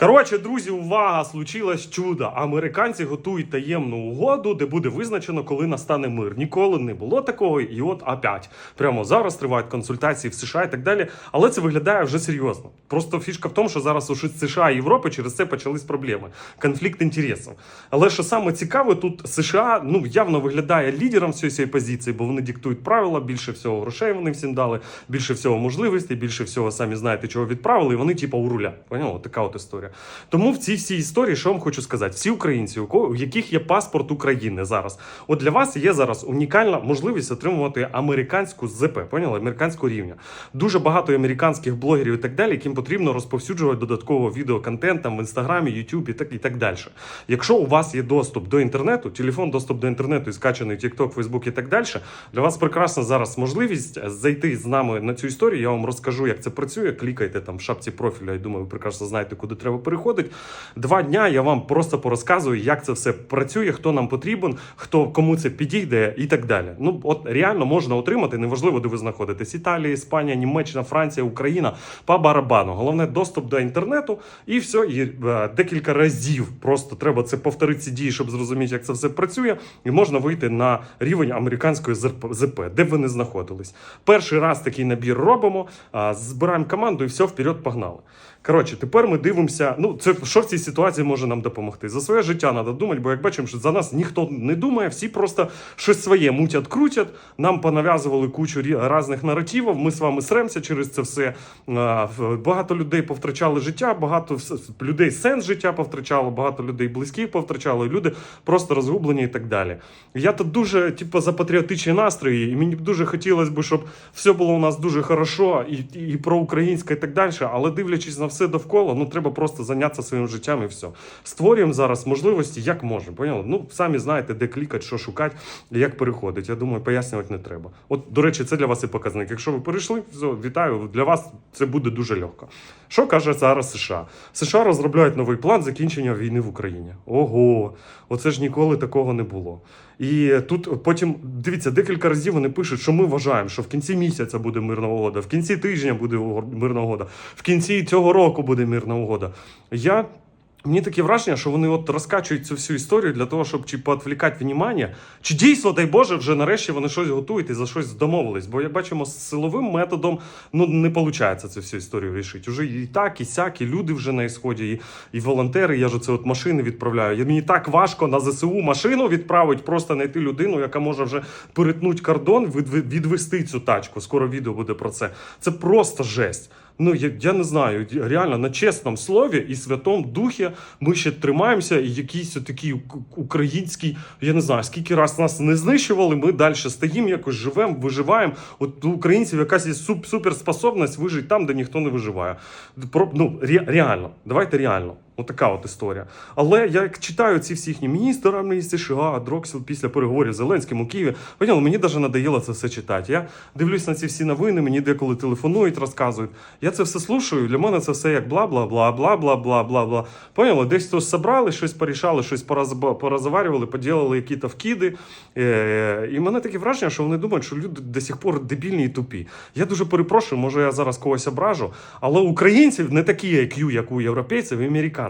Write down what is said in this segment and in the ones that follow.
Коротше, друзі, увага! Случилось чудо. Американці готують таємну угоду, де буде визначено, коли настане мир. Ніколи не було такого, і от опять. Прямо зараз тривають консультації в США і так далі. Але це виглядає вже серйозно. Просто фішка в тому, що зараз у США і Європи через це почались проблеми. Конфлікт інтересів. Але що саме цікаве, тут США ну явно виглядає лідером всієї цієї позиції, бо вони диктують правила, більше всього грошей вони всім дали, більше всього можливостей, більше всього самі знаєте, чого відправили, і вони типу у руля. Поняла? Така от історія. Тому в цій всій історії, що вам хочу сказати, всі українці, у яких є паспорт України зараз, от для вас є зараз унікальна можливість отримувати американську ЗП, поняли? Американського рівня. Дуже багато американських блогерів і так далі, яким потрібно розповсюджувати додатково відеоконтент там в інстаграмі, Ютубі так і так далі. Якщо у вас є доступ до інтернету, телефон, доступ до інтернету і скачаний TikTok, Facebook і так далі, для вас прекрасна зараз можливість зайти з нами на цю історію. Я вам розкажу, як це працює. Клікайте там в шапці профіля. Я думаю, ви прекрасно знаєте, куди треба переходити. Два дня я вам просто порозказую, як це все працює, хто нам потрібен, хто кому це підійде і так далі. Ну от реально можна отримати, неважливо, де ви знаходитесь: Італія, Іспанія, Німеччина, Франція, Україна по барабану. Головне доступ до інтернету, і все. І е, декілька разів просто треба це повторити ці дії, щоб зрозуміти, як це все працює, і можна вийти на рівень американської ЗП, де ви не знаходились. Перший раз такий набір робимо, збираємо команду і все, вперед погнали. Коротше, тепер ми дивимося. Ну, це що в цій ситуації може нам допомогти. За своє життя треба думати, бо як бачимо, що за нас ніхто не думає, всі просто щось своє мутять, крутять. Нам понав'язували кучу різних наративів. Ми з вами сремося через це все. Багато людей повтрачали життя, багато людей сенс життя повтрачало, багато людей близьких повтрачало, люди просто розгублені і так далі. Я тут дуже, типу, за патріотичні настрої, і мені б дуже хотілося б, щоб все було у нас дуже хорошо і, і про українське і так далі. Але дивлячись на все довкола, ну треба просто зайнятися своїм життям і все. Створюємо зараз можливості, як можемо. Поняли? Ну самі знаєте, де клікати, що шукати, як переходить. Я думаю, пояснювати не треба. От, до речі, це для вас і показник. Якщо ви перейшли, все, вітаю. Для вас це буде дуже легко. Що каже зараз США? США розробляють новий план закінчення війни в Україні. Ого, оце ж ніколи такого не було. І тут потім дивіться, декілька разів вони пишуть, що ми вважаємо, що в кінці місяця буде мирна угода, в кінці тижня буде мирна угода, в кінці цього року буде мирна угода. Я Мені таке враження, що вони от розкачують цю всю історію для того, щоб чи поотвлікати внимання, чи дійсно, дай Боже, вже нарешті вони щось готують і за щось домовились. Бо як бачимо, з силовим методом ну не виходить цю всю історію рішити. Уже і так, і сяк, і люди вже на ісході, і, і волонтери. Я ж оце от машини відправляю. Я- Мені так важко на ЗСУ машину відправити, просто знайти людину, яка може вже перетнути кордон, від, від- відвести цю тачку. Скоро відео буде про це. Це просто жесть. Ну, я, я не знаю, реально на чесному слові і святому духі ми ще тримаємося, і якийсь такий український, я не знаю, скільки раз нас не знищували, ми далі стоїмо, якось живемо, виживаємо. От у українців якась є суп, суперспособність вижити там, де ніхто не виживає. Про, ну, ре, реально, давайте реально. Ну, така от історія. Але я як читаю ці всі їхні міністра, амністії США, Дроксіл після переговорів з Зеленським у Києві. Поняли, мені навіть надоїло це все читати. Я дивлюсь на ці всі новини, мені деколи телефонують, розказують. Я це все слушаю. Для мене це все як бла, бла, бла, бла, бла, бла, бла, бла. Поняли, десь хтось собрали, щось порішали, щось пораз порозварювали, поділили якісь вкиди. Е, і мене таке враження, що вони думають, що люди до сих пор дебільні і тупі. Я дуже перепрошую, може я зараз когось ображу, але українців не такі IQ, як у європейців і американців.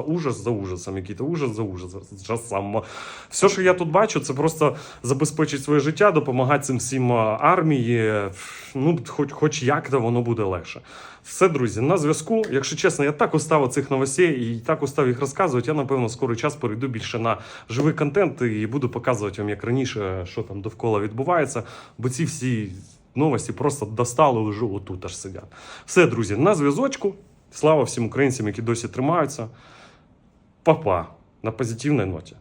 ужас за ужасом, який-то ужас за ужасом. Все, що я тут бачу, це просто забезпечить своє життя, допомагати цим всім армії. Ну, хоч, хоч як-то воно буде легше. Все, друзі, на зв'язку. Якщо чесно, я так устав цих новостей і так устав їх розказувати. Я напевно скоро час перейду більше на живий контент і буду показувати вам, як раніше, що там довкола відбувається. Бо ці всі новості просто достали вже отут аж сидять. Все, друзі, на зв'язочку. Слава всім українцям, які досі тримаються. Па-па. На позитивной ноті.